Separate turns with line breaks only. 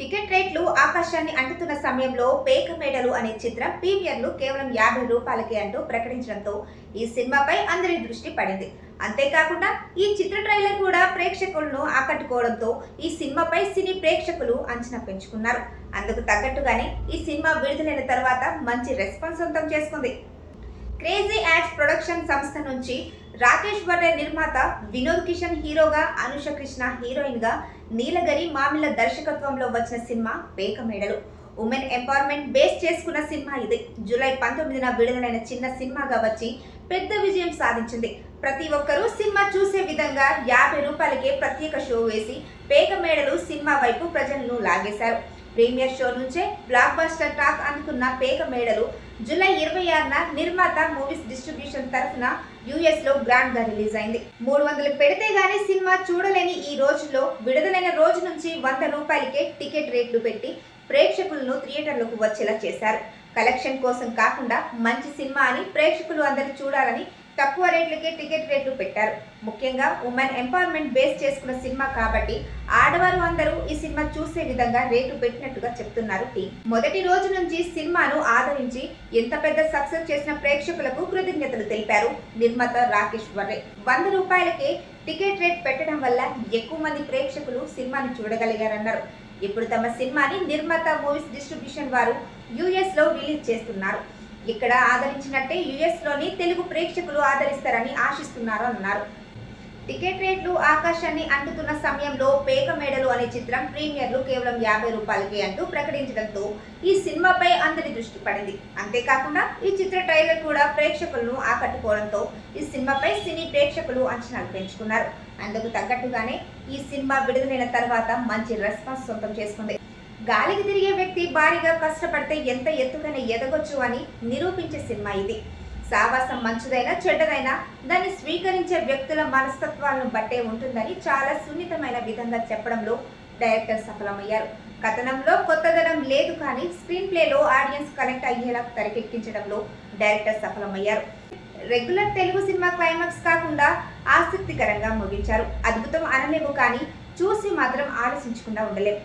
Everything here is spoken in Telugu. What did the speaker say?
టికెట్ రేట్లు ఆకాశాన్ని అంటుతున్న సమయంలో పేక మేడలు అనే చిత్రం ప్రీమియర్లు కేవలం యాభై రూపాయలకే అంటూ ప్రకటించడంతో ఈ సినిమాపై అందరి దృష్టి పడింది. అంతేకాకుండా ఈ చిత్ర ట్రైలర్ కూడా ప్రేక్షకులను ఆకట్టుకోవడంతో ఈ సినిమాపై సినీ ప్రేక్షకులు అంచనా పెంచుకున్నారు. అందుకు తగ్గట్టుగానే ఈ సినిమా విడుదలైన తర్వాత మంచి రెస్పాన్స్ సొంతం చేసుకుంది. క్రేజీ యాడ్స్ ప్రొడక్షన్ సంస్థ నుంచి రాకేష్ వర్రే నిర్మాత వినోద్ కిషన్ హీరోగా అనుష కృష్ణ హీరోయిన్గా నీలగరి మామిల దర్శకత్వంలో వచ్చిన cinema Peka Medalu. Women empowerment base చేసుకున్న సినిమా ఇది. జూలై పంతొమ్మిదిన విడుదలైన చిన్న సినిమాగా వచ్చి పెద్ద విజయం సాధించింది. ప్రతి ఒక్కరూ సినిమా చూసే విధంగా యాభై రూపాయలకే ప్రత్యేక షో వేసి పేక మేడలు సినిమా వైపు ప్రజలను లాగేశారు. ప్రీమియర్ షో నుంచే బ్లాక్ బస్టర్ టాక్ అందుకున్న పేక మేడలు జూలై ఇరవై ఆరున నిర్మాత మూవీస్ డిస్ట్రిబ్యూషన్ తరఫున యుఎస్లో గ్రాండ్గా రిలీజ్ అయింది. మూడు వందలు పెడితే గానీ సినిమా చూడలేని ఈ రోజుల్లో విడుదలైన రోజు నుంచి వంద రూపాయలకే టికెట్ రేట్లు పెట్టి ప్రేక్షకులను థియేటర్లకు వచ్చేలా చేశారు. కలెక్షన్ కోసం కాకుండా మంచి సినిమా అని ప్రేక్షకులు అందరూ చూడాలని తక్కువ రేట్లకే టికెట్ రేట్లు పెట్టారు. ముఖ్యంగా ఉమెన్ ఎంపవర్మెంట్ బేస్ చేసుకున్న సినిమా కాబట్టి ఆడవారు అందరూ ఈ సినిమా చూసే విధంగా రేటు పెట్టినట్టుగా చెప్తున్నారు టీం. మొదటి రోజు నుంచి సినిమాను ఆదరించి ఎంత పెద్ద సక్సెస్ చేసిన ప్రేక్షకులకు కృతజ్ఞతలు తెలిపారు నిర్మాత రాకేష్ వర్రే. వంద రూపాయలకే టికెట్ రేట్ పెట్టడం వల్ల ఎక్కువ మంది ప్రేక్షకులు సినిమాని చూడగలిగారన్నారు. ఇప్పుడు తమ సినిమాని నిర్మాత మూవీస్ డిస్ట్రిబ్యూషన్ వారు యుఎస్లో రిలీజ్ చేస్తున్నారు. ఇక్కడ ఆదరించినట్టే యుఎస్లోని తెలుగు ప్రేక్షకులు ఆదరిస్తారని ఆశిస్తున్నారు అన్నారు. టికెట్ రేట్లు ఆకాశాన్ని అంటుతున్న సమయంలో పేక మేడలు అనే చిత్రం ప్రీమియర్లు కేవలం యాభై రూపాయలకే అంటూ ప్రకటించడంతో ఈ సినిమాపై అందరి దృష్టి పడింది. అంతేకాకుండా ఈ చిత్ర ట్రైలర్ కూడా ప్రేక్షకులను ఆకట్టుకోవడంతో ఈ సినిమాపై సినీ ప్రేక్షకులు అంచనాలు పెంచుకున్నారు. అందుకు తగ్గట్టుగానే ఈ సినిమా విడుదలైన తర్వాత మంచి రెస్పాన్స్ సొంతం చేసుకుంది. గాలికి తిరిగే వ్యక్తి భారీగా కష్టపడితే ఎంత ఎత్తుకైనా ఎదగొచ్చు అని నిరూపించే సినిమా ఇది. సావాసం మంచిదైనా చెడ్డదైనా దాన్ని స్వీకరించే వ్యక్తుల మనస్తత్వాలను బట్టే ఉంటుందని చాలా సున్నితమైన విధంగా చెప్పడంలో డైరెక్టర్ సఫలమయ్యారు. కథనంలో కొత్తదనం లేదు కానీ స్క్రీన్ ప్లేలో ఆడియన్స్ కనెక్ట్ అయ్యేలా తెరకెక్కించడంలో డైరెక్టర్ సఫలమయ్యారు. రెగ్యులర్ తెలుగు సినిమా క్లైమాక్స్ కాకుండా ఆసక్తికరంగా ముగించారు. అద్భుతం అనలేము కానీ చూసి మాత్రం ఆలోచించకుండా ఉండలేం.